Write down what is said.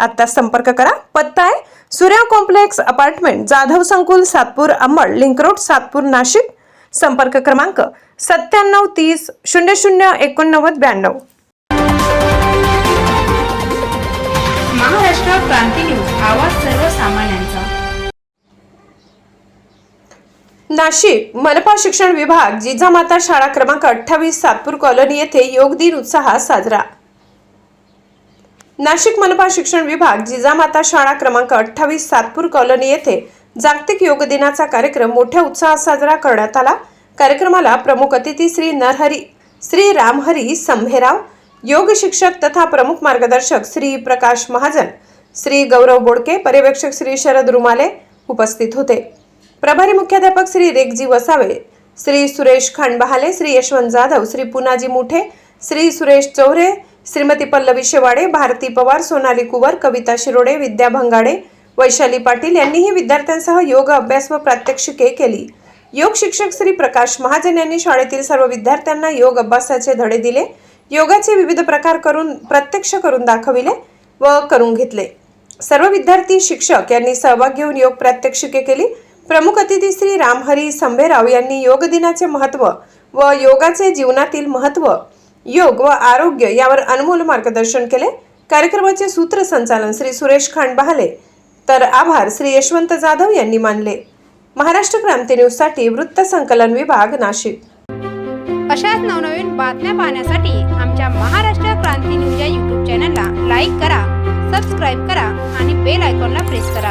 आता संपर्क करा. पत्ता आहे सूर्या कॉम्प्लेक्स अपार्टमेंट जाधव संकुल सातपूर अंबड लिंक रोड सातपूर नाशिक. संपर्क क्रमांक सत्त्याण्णव तीस शून्य शून्य एकोणनव्वद ब्याण्णव. महाराष्ट्र क्रांती न्यूज आवाज सर्वसामान्यांचा. नाशिक मनपा शिक्षण विभाग जिजामाता शाळा क्रमांक अठ्ठावीस सातपूर कॉलनी येथे योग दिन उत्साहात साजरा. नाशिक मनपा शिक्षण विभाग जिजामाता शाळा क्रमांक अठ्ठावीस सातपूर कॉलनी येथे जागतिक योग दिनाचा कार्यक्रम मोठ्या उत्साहात साजरा करण्यात आला. कार्यक्रमाला प्रमुख अतिथी श्री नरहरी श्री रामहरी संभेराव योग शिक्षक तथा प्रमुख मार्गदर्शक श्री प्रकाश महाजन श्री गौरव बोडके पर्यवेक्षक श्री शरद रुमाले उपस्थित होते. प्रभारी मुख्याध्यापक श्री रेगजी वसावे श्री सुरेश खांडबहाले श्री यशवंत जाधव श्री पुनाजी मुठे श्री सुरेश चौरे श्रीमती पल्लवी शेवाडे भारती पवार सोनाली कुवर कविता शिरोडे विद्या भंगाडे वैशाली पाटील यांनीही विद्यार्थ्यांसह योग अभ्यास व प्रात्यक्षिके केली. योग शिक्षक श्री प्रकाश महाजन यांनी शाळेतील सर्व विद्यार्थ्यांना योग अभ्यासाचे धडे दिले. योगाचे विविध प्रकार करून प्रत्यक्ष करून दाखविले व करून घेतले. सर्व विद्यार्थी शिक्षक यांनी सहभाग घेऊन योग प्रात्यक्षिके केली. प्रमुख अतिथी श्री रामहरी संभेराव यांनी योग दिनाचे महत्त्व व योगाचे जीवनातील महत्त्व योग व आरोग्य यावर अनमोल मार्गदर्शन केले. कार्यक्रमाचे सूत्रसंचालन श्री सुरेश खांडबहाले तर आभार श्री यशवंत जाधव यांनी मानले. महाराष्ट्र क्रांती न्यूजसाठी वृत्त संकलन विभाग नाशिक. अशाच नवनवीन बातम्या पाहण्यासाठी आमच्या महाराष्ट्र क्रांती न्यूज या यूट्यूब चॅनलला लाईक करा सबस्क्राईब करा आणि बेल आयकॉनला प्रेस करा.